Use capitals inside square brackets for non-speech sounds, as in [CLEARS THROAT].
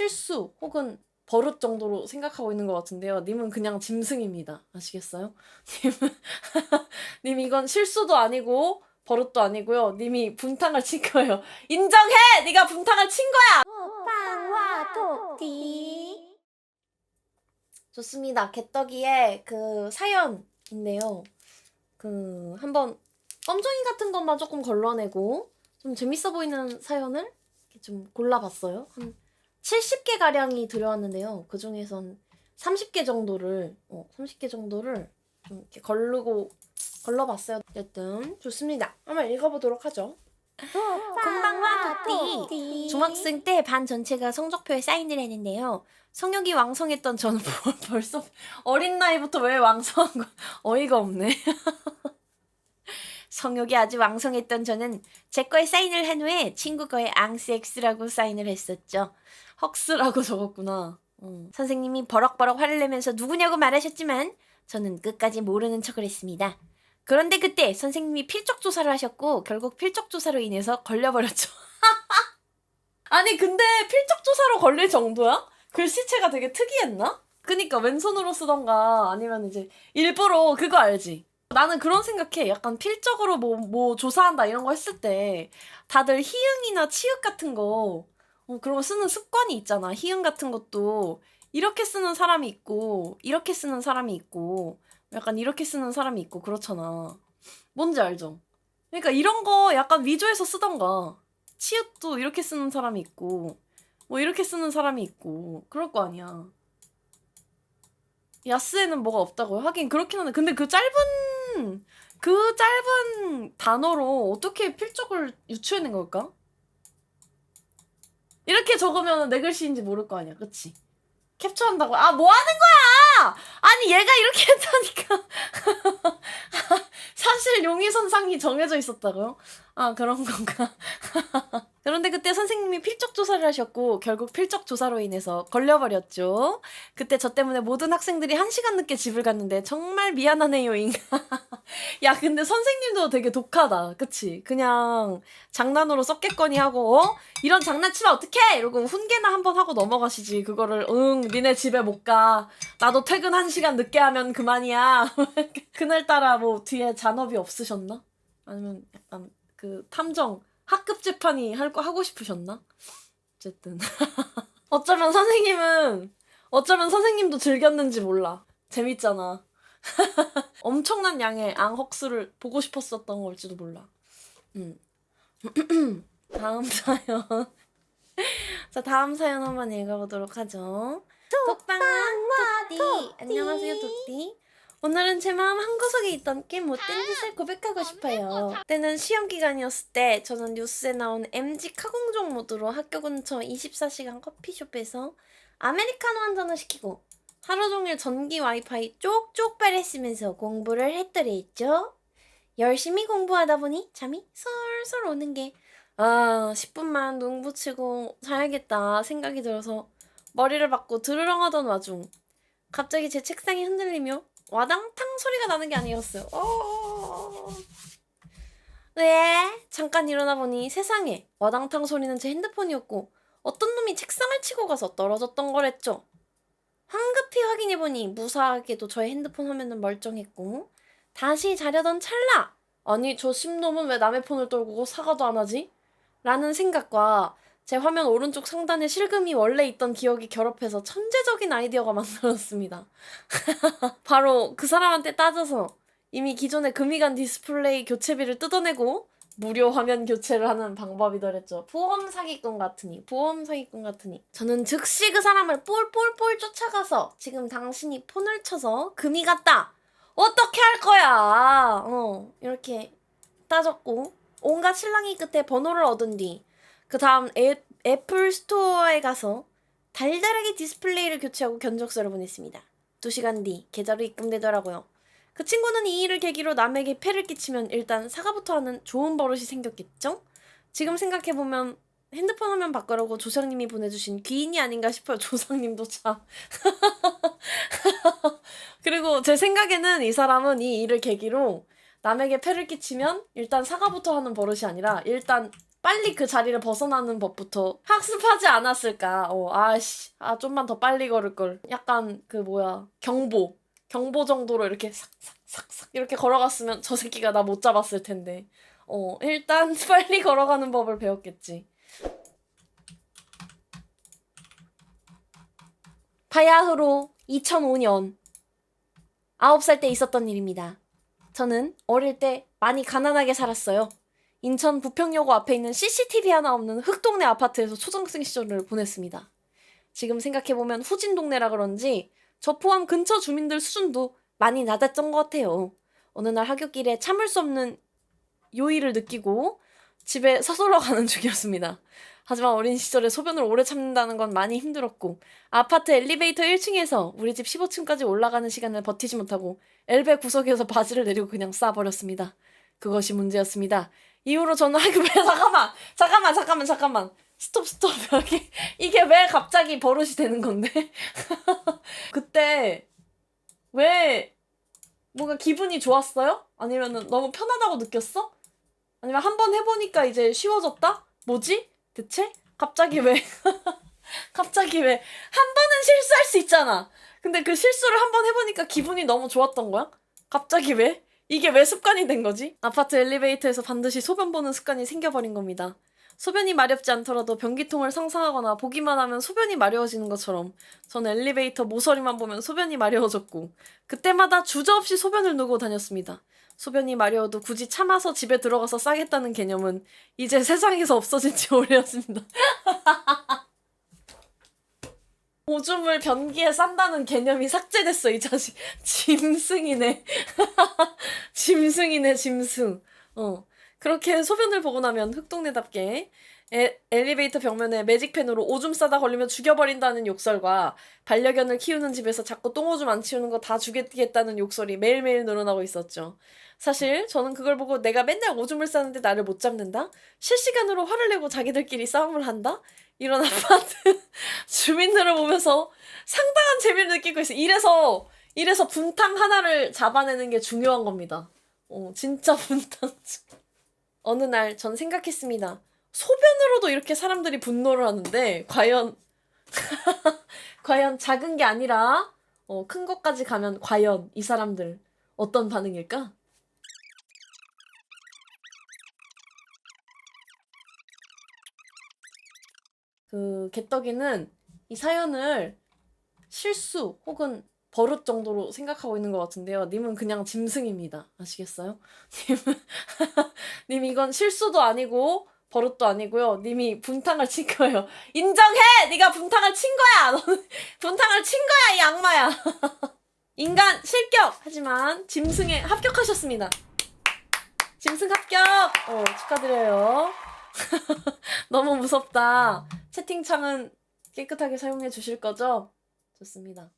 실수 혹은 버릇 정도로 생각하고 있는 것 같은데요. 님은 그냥 짐승입니다. 아시겠어요? [LAUGHS] 님은 님 이건 실수도 아니고 버릇도 아니고요. 님이 분탕을 친 거예요. [LAUGHS] 인정해! 네가 분탕을 친 거야! 빵와 토끼 좋습니다. 개떡이의 그 사연인데요. 그 한번 껌종이 같은 것만 조금 걸러내고 좀 재밌어 보이는 사연을 좀 골라봤어요. 한 70개 가량이 들어왔는데요. 그 중에선 30개 정도를 어, 30개 정도를 좀 이렇게 걸르고 걸러봤어요. 어쨌든 좋습니다. 한번 읽어보도록 하죠. [LAUGHS] 콩방와 토끼 중학생 때 반 전체가 성적표에 사인을 했는데요. 성욕이 왕성했던 저는 벌- [LAUGHS] 벌써 어린 나이부터 왜 왕성한 거 [LAUGHS] 어이가 없네. 성욕이 아주 왕성했던 저는 제 거에 사인을 한 후에 친구 거에 앙스엑스라고 사인을 했었죠. 헉스라고 [LAUGHS] 적었구나. 어. 선생님이 버럭버럭 화를 내면서 누구냐고 말하셨지만 저는 끝까지 모르는 척을 했습니다. 그런데 그때 선생님이 필적 조사를 하셨고 결국 필적 조사로 인해서 걸려버렸죠. [LAUGHS] 아니 근데 필적 조사로 걸릴 정도야? 글씨체가 되게 특이했나? 그니까 왼손으로 쓰던가 아니면 이제 일부러 그거 알지? 나는 그런 생각해. 약간 필적으로 뭐, 뭐 조사한다 이런 거 했을 때 다들 희응이나 치읓 같은 거 어, 그런 거 쓰는 습관이 있잖아. 희응 같은 것도 이렇게 쓰는 사람이 있고 이렇게 쓰는 사람이 있고 약간 이렇게 쓰는 사람이 있고 그렇잖아. 뭔지 알죠? 그러니까 이런 거 약간 위조해서 쓰던가 치읓도 이렇게 쓰는 사람이 있고 뭐 이렇게 쓰는 사람이 있고 그럴 거 아니야. 야스에는 뭐가 없다고요? 하긴 그렇긴 한데 근데 그 짧은 그 짧은 단어로 어떻게 필적을 유추해낸 걸까? 이렇게 적으면 내 글씨인지 모를 거 아니야, 그치? 캡처한다고 아 뭐 하는 거야? 아니 얘가 이렇게 [LAUGHS] 했다니까 [LAUGHS] 사실 용의선상이 정해져 있었다고요? 아 그런 건가? [LAUGHS] 그런데 그때 선생님이 필적 조사를 하셨고 결국 필적 조사로 인해서 걸려버렸죠. 그때 저 때문에 모든 학생들이 한 시간 늦게 집을 갔는데 정말 미안하네요잉. [LAUGHS] 야 근데 선생님도 되게 독하다, 그치? 그냥 장난으로 썼겠거니 하고 어? 이런 장난치면 어떡해? 이러고 훈계나 한번 하고 넘어가시지. 그거를 응 니네 집에 못 가. 나도 퇴근 한 시간 늦게 하면 그만이야. [LAUGHS] 그날따라 뭐 뒤에 잔업이 없으셨나? 아니면 약간 그 탐정 학급 재판이 할 거 하고 싶으셨나? 어쨌든 [LAUGHS] 어쩌면 선생님은 어쩌면 선생님도 즐겼는지 몰라. 재밌잖아. [LAUGHS] 엄청난 양의 앙헉스를 보고 싶었었던 걸지도 몰라. 음. [CLEARS THROAT] 다음 사연. [LAUGHS] 자, 다음 사연 한번 읽어보도록 하죠. 독방아, 도띠. 안녕하세요, 도띠. 오늘은 제 마음 한 구석에 있던 꽤 못된 짓을 고백하고 싶어요. 때는 시험 기간이었을 때 저는 뉴스에 나온 MG 카공종 모드로 학교 근처 24시간 커피숍에서 아메리카노 한 잔을 시키고 하루 종일 전기 와이파이 쪽쪽 빨았으면서 공부를 했더랬죠. 열심히 공부하다 보니 잠이 솔솔 오는 게 아, 10분만 눈 붙이고 자야겠다 생각이 들어서 머리를 받고 드르렁 하던 와중 갑자기 제 책상이 흔들리며 와당탕 소리가 나는 게 아니었어요. 어... 왜? 잠깐 일어나 보니 세상에 와당탕 소리는 제 핸드폰이었고 어떤 놈이 책상을 치고 가서 떨어졌던 거랬죠. 황급히 확인해 보니 무사하게도 저의 핸드폰 화면은 멀쩡했고 다시 자려던 찰나 아니 저 심놈은 왜 남의 폰을 떨구고 사과도 안 하지? 라는 생각과 제 화면 오른쪽 상단에 실금이 원래 있던 기억이 결합해서 천재적인 아이디어가 [LAUGHS] 만들어졌습니다. [LAUGHS] 바로 그 사람한테 따져서 이미 기존에 금이 간 디스플레이 교체비를 뜯어내고 무료 화면 교체를 하는 방법이더랬죠. 보험 사기꾼 같으니, 보험 사기꾼 같으니. 저는 즉시 그 사람을 볼볼볼 쫓아가서 지금 당신이 폰을 쳐서 금이 갔다. 어떻게 할 거야? 어, 이렇게 따졌고 온갖 실랑이 끝에 번호를 얻은 뒤 그 다음 애플 스토어에 가서 달달하게 디스플레이를 교체하고 견적서를 보냈습니다. 두 시간 뒤 계좌로 입금되더라고요. 그 친구는 이 일을 계기로 남에게 폐를 끼치면 일단 사과부터 하는 좋은 버릇이 생겼겠죠? 지금 생각해보면 핸드폰 화면 바꾸라고 조상님이 보내주신 귀인이 아닌가 싶어요. [LAUGHS] 조상님도 참. [LAUGHS] 그리고 제 생각에는 이 사람은 이 일을 계기로 남에게 폐를 끼치면 일단 사과부터 하는 버릇이 아니라 일단 빨리 그 자리를 벗어나는 법부터 학습하지 않았을까. 어, 아씨, 아 좀만 더 빨리 걸을 걸. 약간 그 뭐야 경보, 경보 정도로 이렇게 삭삭삭삭 이렇게 걸어갔으면 저 새끼가 나 못 잡았을 텐데. 어, 일단 [LAUGHS] 빨리 걸어가는 법을 배웠겠지. 바야흐로 2005년 9살 때 있었던 일입니다. 저는 어릴 때 많이 가난하게 살았어요. 인천 부평여고 앞에 있는 CCTV 하나 없는 흑동네 아파트에서 초등생 시절을 보냈습니다. 지금 생각해보면 후진 동네라 그런지 저 포함 근처 주민들 수준도 많이 낮았던 것 같아요. 어느 날 하굣길에 참을 수 없는 요의를 느끼고 집에 서둘러 [LAUGHS] 가는 중이었습니다. 하지만 어린 시절에 소변을 오래 참는다는 건 많이 힘들었고 아파트 엘리베이터 1층에서 우리 집 15층까지 올라가는 시간을 버티지 못하고 엘베 구석에서 바지를 내리고 그냥 싸버렸습니다. 그것이 문제였습니다. 이후로 저는 아이고 [LAUGHS] 왜 잠깐만 잠깐만 잠깐만 잠깐만 스톱 스톱 [LAUGHS] 여기 이게 왜 갑자기 버릇이 되는 건데 [LAUGHS] 그때 왜 뭔가 기분이 좋았어요? 아니면 너무 편하다고 느꼈어? 아니면 한 번 해보니까 이제 쉬워졌다? 뭐지? 대체? 갑자기 왜 갑자기 왜 한 번은 실수할 수 있잖아. 근데 그 실수를 한 번 해보니까 기분이 너무 좋았던 거야? 갑자기 왜? 이게 왜 습관이 된 거지? 아파트 엘리베이터에서 반드시 소변 보는 습관이 생겨버린 겁니다. 소변이 마렵지 않더라도 변기통을 상상하거나 보기만 하면 소변이 마려워지는 것처럼 저는 엘리베이터 모서리만 보면 소변이 마려워졌고 그때마다 주저없이 소변을 누고 다녔습니다. 소변이 마려워도 굳이 참아서 집에 들어가서 싸겠다는 개념은 이제 세상에서 없어진 지 오래였습니다. [LAUGHS] 오줌을 변기에 싼다는 개념이 삭제됐어, 이 자식. 짐승이네. [LAUGHS] 짐승이네, 짐승. 어. 그렇게 소변을 보고 나면 흑동네답게 에, 엘리베이터 벽면에 매직펜으로 오줌 싸다 걸리면 죽여버린다는 욕설과 반려견을 키우는 집에서 자꾸 똥오줌 안 치우는 거 다 죽이겠다는 욕설이 매일매일 늘어나고 있었죠. 사실 저는 그걸 보고 내가 맨날 오줌을 싸는데 나를 못 잡는다? 실시간으로 화를 내고 자기들끼리 싸움을 한다? 이런 아파트 [LAUGHS] 주민들을 보면서 상당한 재미를 느끼고 있어요. 이래서 이래서 분탕 하나를 잡아내는 게 중요한 겁니다. 어, 진짜 [LAUGHS] 분탕. 어느 날 전 생각했습니다. 소변으로도 이렇게 사람들이 분노를 하는데 과연 [LAUGHS] 과연 작은 게 아니라 어, 큰 것까지 가면 과연 이 사람들 어떤 반응일까? 그 개떡이는 이 사연을 실수 혹은 버릇 정도로 생각하고 있는 것 같은데요. 님은 그냥 짐승입니다. 아시겠어요? [LAUGHS] 님은 님 이건 실수도 아니고 버릇도 아니고요. 님이 분탕을 친 거예요. [LAUGHS] 인정해! 네가 분탕을 친 거야! [LAUGHS] 너는 분탕을 친 거야, 이 악마야! 인간 실격! 하지만 짐승에 합격하셨습니다. 짐승 합격! 어, 축하드려요. 너무 무섭다. 채팅창은 깨끗하게 사용해 주실 거죠? 좋습니다.